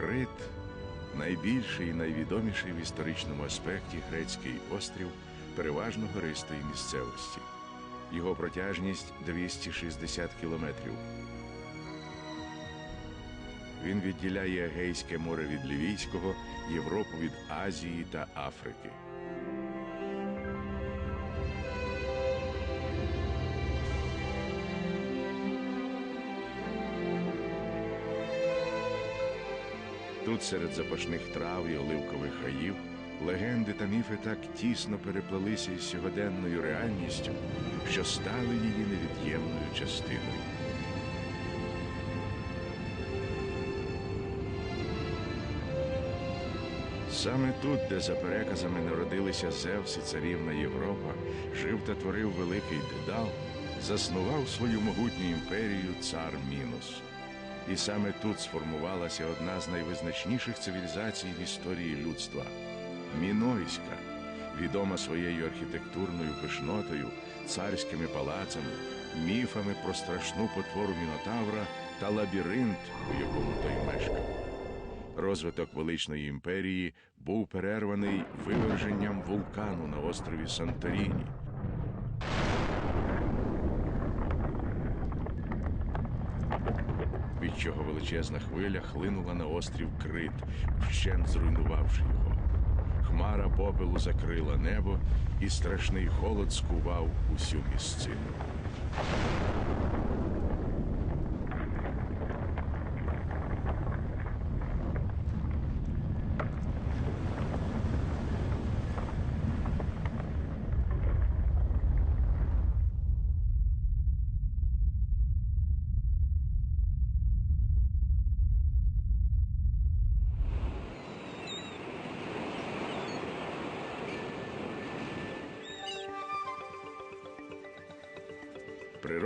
Крит найбільший і найвідоміший в історичному аспекті грецький острів переважно гористої місцевості. Його протяжність 260 кілометрів. Він відділяє Егейське море від Лівійського, Європу від Азії та Африки. Тут серед запашних трав і оливкових гаїв легенди та міфи так тісно переплелися із сьогоденною реальністю, що стали її невід'ємною частиною. Саме тут, де за переказами народилися Зевс і царівна Європа, жив та творив великий Дедал, заснував свою могутню імперію цар Мінос. І саме тут сформувалася одна з найвизначніших цивілізацій в історії людства Мінойська, відома своєю архітектурною пишнотою, царськими палацами, міфами про страшну потвору Мінотавра та лабіринт, у якому той мешкав. Розвиток величної імперії був перерваний виверженням вулкану на острові Санторіні. Від чого величезна хвиля хлинула на острів Крит, вщент зруйнувавши його. Хмара попелу закрила небо, і страшний холод скував усю місцину.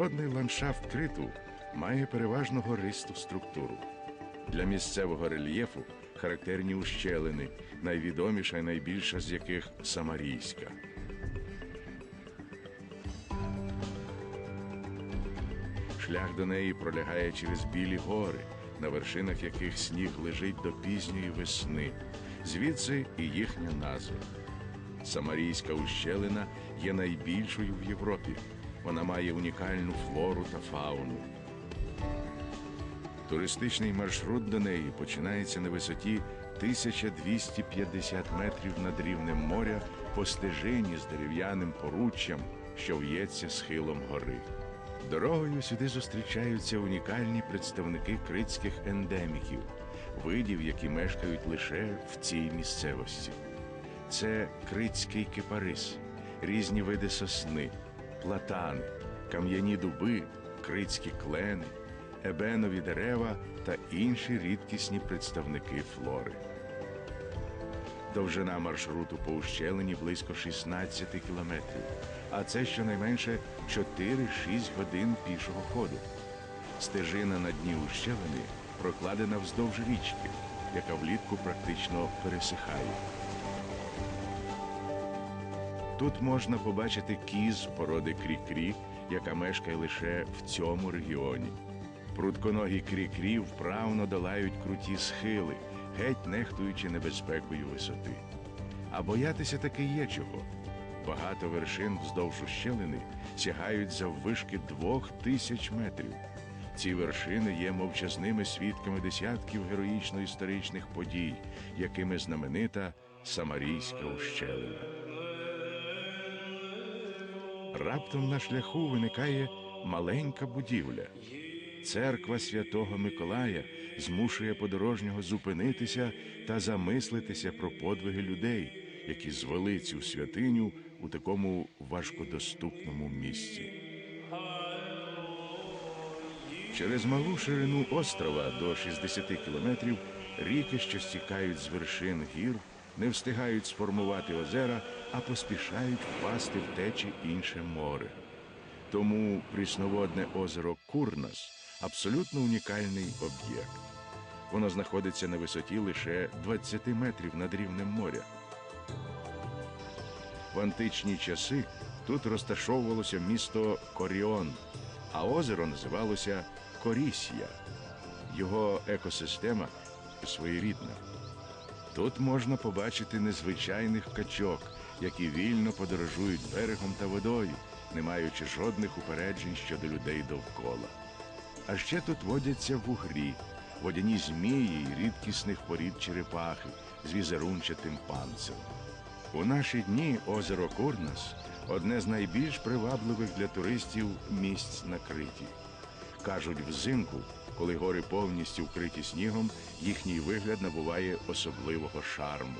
Природний ландшафт Криту має переважно гористу структуру. Для місцевого рельєфу характерні ущелини, найвідоміша і найбільша з яких Самарійська. Шлях до неї пролягає через білі гори, на вершинах яких сніг лежить до пізньої весни, звідси і їхня назва. Самарійська ущелина є найбільшою в Європі. Вона має унікальну флору та фауну. Туристичний маршрут до неї починається на висоті 1250 метрів над рівнем моря по стежині з дерев'яним поруччям, що в'ється схилом гори. Дорогою сюди зустрічаються унікальні представники критських ендеміків, видів, які мешкають лише в цій місцевості. Це критський кипарис, різні види сосни, платани, кам'яні дуби, критські клени, ебенові дерева та інші рідкісні представники флори. Довжина маршруту по ущелині близько 16 кілометрів, а це щонайменше 4-6 годин пішого ходу. Стежина на дні ущелини прокладена вздовж річки, яка влітку практично пересихає. Тут можна побачити кіз породи крі-крі, яка мешкає лише в цьому регіоні. Прутконогі крі-крі вправно долають круті схили, геть нехтуючи небезпекою висоти. А боятися таки є чого. Багато вершин вздовж ущелини сягають заввишки двох тисяч метрів. Ці вершини є мовчазними свідками десятків героїчно-історичних подій, якими знаменита Самарійська ущелина. Раптом на шляху виникає маленька будівля. Церква святого Миколая змушує подорожнього зупинитися та замислитися про подвиги людей, які звели цю святиню у такому важкодоступному місці. Через малу ширину острова до 60 кілометрів ріки, що стікають з вершин гір, не встигають сформувати озера, а поспішають впасти в те чи інше море. Тому прісноводне озеро Курнас абсолютно унікальний об'єкт. Воно знаходиться на висоті лише 20 метрів над рівнем моря. В античні часи тут розташовувалося місто Коріон, а озеро називалося Корісія. Його екосистема своєрідна. Тут можна побачити незвичайних качок, які вільно подорожують берегом та водою, не маючи жодних упереджень щодо людей довкола. А ще тут водяться вугрі, водяні змії й рідкісних порід черепахи з візерунчатим панциром. У наші дні озеро Курнас одне з найбільш привабливих для туристів місць на Криті. Кажуть, взимку, коли гори повністю вкриті снігом, їхній вигляд набуває особливого шарму.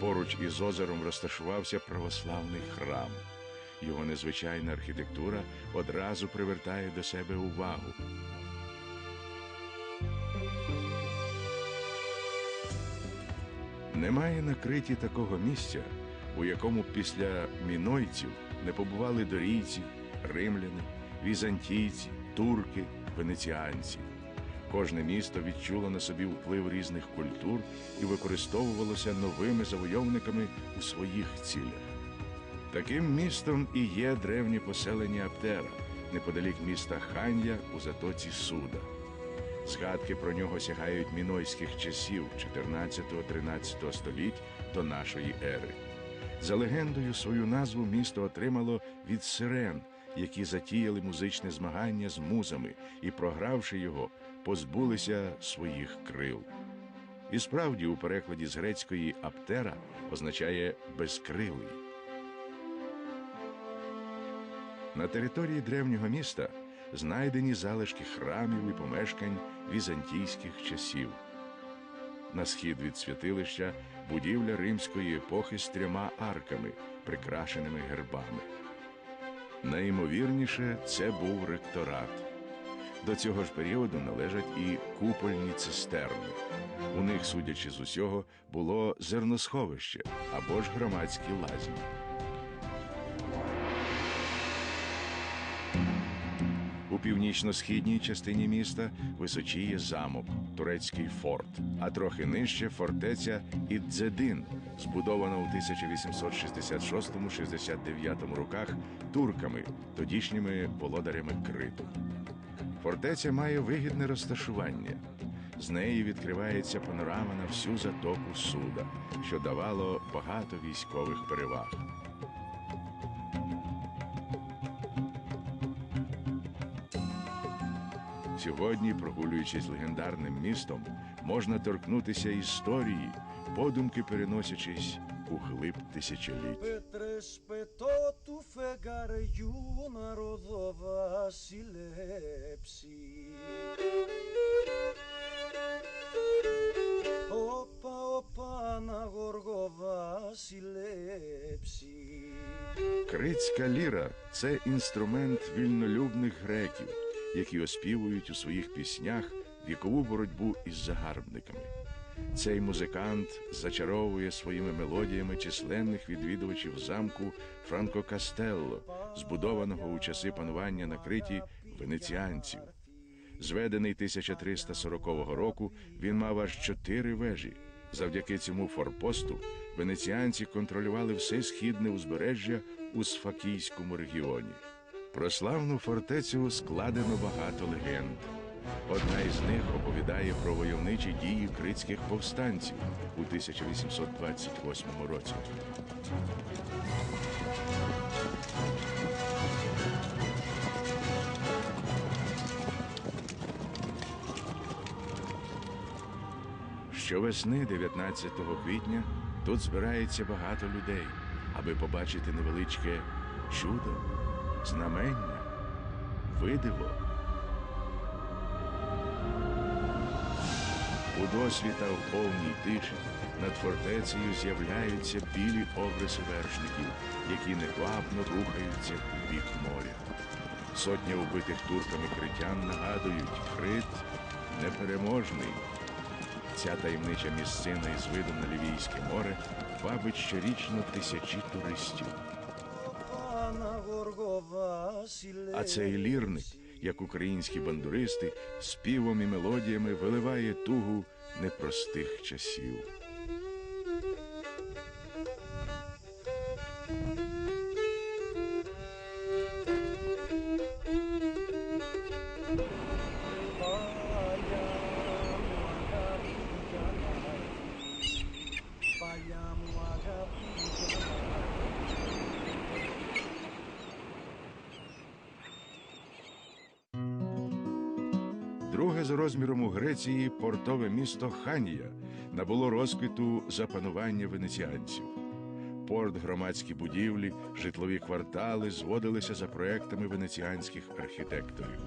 Поруч із озером розташувався православний храм. Його незвичайна архітектура одразу привертає до себе увагу. Немає на Криті такого місця, у якому після мінойців не побували дорійці, римляни, візантійці, турки, венеціанці. Кожне місто відчуло на собі вплив різних культур і використовувалося новими завойовниками у своїх цілях. Таким містом і є древнє поселення Аптера, неподалік міста Хан'я у затоці Суда. Згадки про нього сягають мінойських часів 14-13 століть до нашої ери. За легендою, свою назву місто отримало від сирен, які затіяли музичне змагання з музами і, програвши його, позбулися своїх крил. І справді, у перекладі з грецької аптера означає безкрилий. На території древнього міста знайдені залишки храмів і помешкань візантійських часів. На схід від святилища будівля римської епохи з трьома арками, прикрашеними гербами. Найімовірніше, це був ректорат. До цього ж періоду належать і купольні цистерни. У них, судячи з усього, було зерносховище або ж громадські лазні. Північно-східній частині міста височіє замок, турецький форт, а трохи нижче фортеця Ідзедин, збудована у 1866-69 роках турками, тодішніми володарями Криту. Фортеця має вигідне розташування. З неї відкривається панорама на всю затоку суда, що давало багато військових переваг. Сьогодні, прогулюючись легендарним містом, можна торкнутися історії, подумки переносячись у глиб тисячоліть. Πέτρες πετώ του φεγγαριού να ροδοβασιλέψει Όπα, όπα να γοργοβασιλέψει Крицька ліра це інструмент вільнолюбних греків, які оспівують у своїх піснях вікову боротьбу із загарбниками. Цей музикант зачаровує своїми мелодіями численних відвідувачів замку Франко Кастелло, збудованого у часи панування на Криті венеціанців. Зведений 1340 року, він мав аж чотири вежі. Завдяки цьому форпосту венеціанці контролювали все східне узбережжя у Сфакійському регіоні. Про славну фортецю складено багато легенд. Одна із них оповідає про войовничі дії критських повстанців у 1828 році. Щовесни 19 квітня тут збирається багато людей, аби побачити невеличке чудо, знамення, видиво. У досвіта в повній тиші над фортецею з'являються білі обриси вершників, які неквапно рухаються у бік моря. Сотня убитих турками критян нагадують крит непереможний. Ця таємнича місцина із видом на Лівійське море вабить щорічно тисячі туристів а цей лірник, як українські бандуристи, співом і мелодіями виливає тугу непростих часів. Розміром у Греції портове місто Ханія набуло розквіту за панування венеціанців. Порт, громадські будівлі, житлові квартали зводилися за проектами венеціанських архітекторів.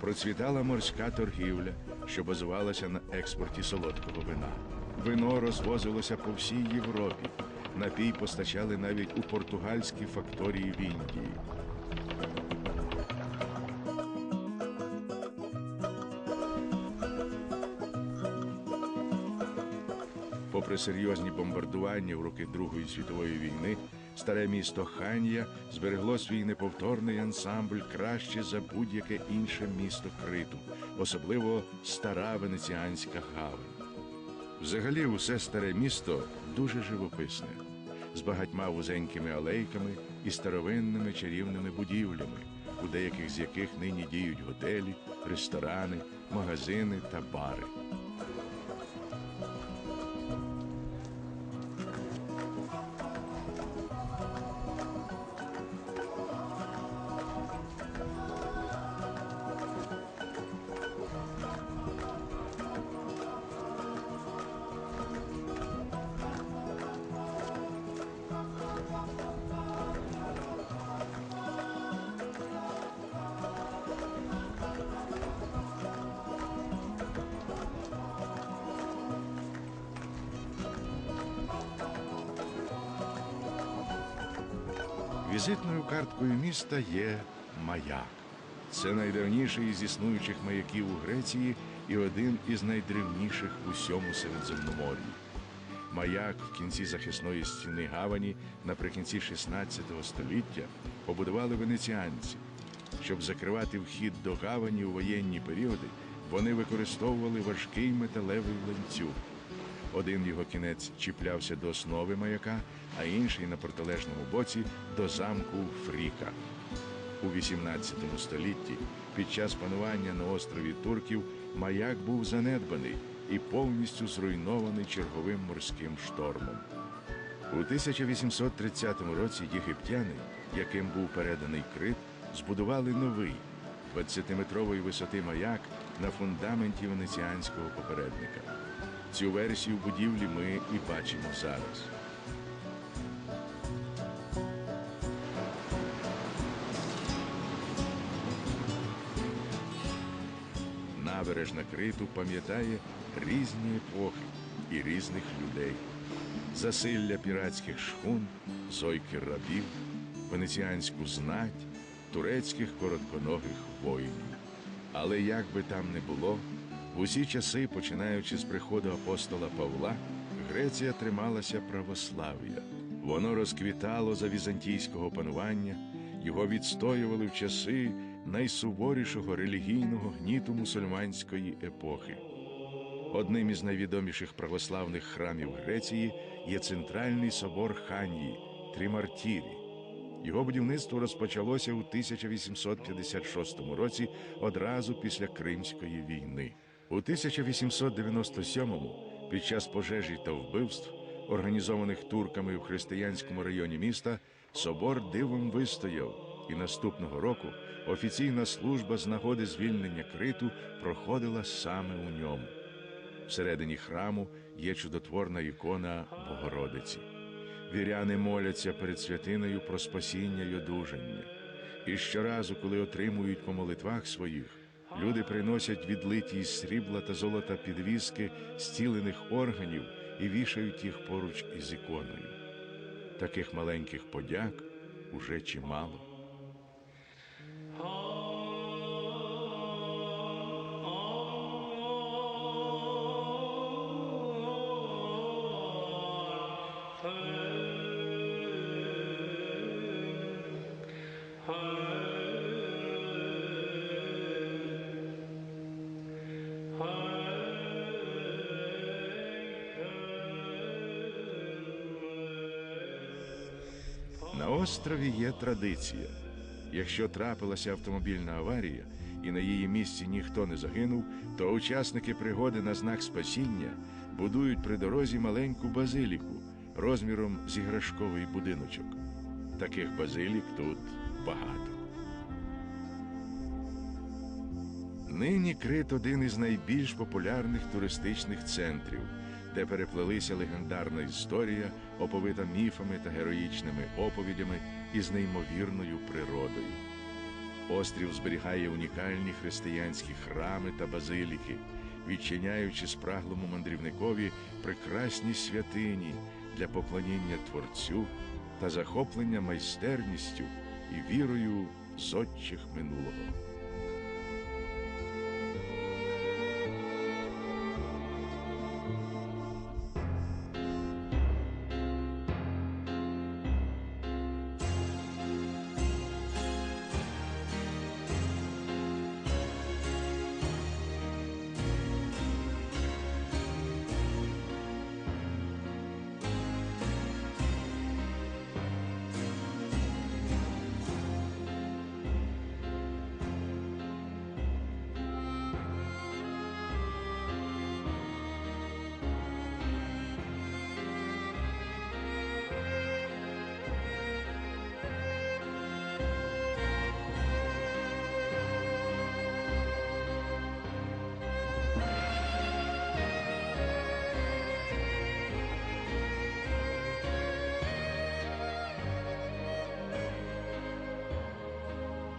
Процвітала морська торгівля, що базувалася на експорті солодкого вина. Вино розвозилося по всій Європі. Напій постачали навіть у португальські факторії в Індії. Серйозні бомбардування в роки Другої світової війни, старе місто Ханія зберегло свій неповторний ансамбль краще за будь-яке інше місто Криту, особливо стара венеціанська гавань. Взагалі, усе старе місто дуже живописне, з багатьма вузенькими алейками і старовинними чарівними будівлями, у деяких з яких нині діють готелі, ресторани, магазини та бари. Візитною карткою міста є маяк. Це найдавніший із існуючих маяків у Греції і один із найдревніших в усьому Середземномор'ї. Маяк в кінці захисної стіни гавані наприкінці 16 століття побудували венеціанці. Щоб закривати вхід до гавані у воєнні періоди, вони використовували важкий металевий ланцюг. Один його кінець чіплявся до основи маяка, а інший на протилежному боці до замку Фріка. У 18 столітті під час панування на острові турків маяк був занедбаний і повністю зруйнований черговим морським штормом. У 1830 році єгиптяни, яким був переданий Крит, збудували новий 20-метрової висоти маяк на фундаменті венеціанського попередника. Цю версію будівлі ми і бачимо зараз. Набережна Криту пам'ятає різні епохи і різних людей. Засилля піратських шхун, зойки рабів, венеціанську знать, турецьких коротконогих воїнів. Але як би там не було, в усі часи, починаючи з приходу апостола Павла, Греція трималася православ'я. Воно розквітало за візантійського панування, його відстоювали в часи найсуворішого релігійного гніту мусульманської епохи. Одним із найвідоміших православних храмів Греції є центральний собор Ханії Тримартірі. Його будівництво розпочалося у 1856 році одразу після Кримської війни. У 1897-му, під час пожежі та вбивств, організованих турками в християнському районі міста, собор дивом вистояв, і наступного року офіційна служба з нагоди звільнення Криту проходила саме у ньому. Всередині храму є чудотворна ікона Богородиці. Віряни моляться перед святиною про спасіння й одужання. І щоразу, коли отримують по молитвах своїх, люди приносять відлиті із срібла та золота підвіски зцілених органів і вішають їх поруч із іконою. Таких маленьких подяк уже чимало. Острові є традиція. Якщо трапилася автомобільна аварія і на її місці ніхто не загинув, то учасники пригоди на знак спасіння будують при дорозі маленьку базиліку розміром з іграшковий будиночок. Таких базилік тут багато. Нині Крит один із найбільш популярних туристичних центрів, де переплелися легендарна історія, оповита міфами та героїчними оповідями із неймовірною природою. Острів зберігає унікальні християнські храми та базиліки, відчиняючи спраглому мандрівникові прекрасні святині для поклоніння Творцю та захоплення майстерністю і вірою зодчих минулого.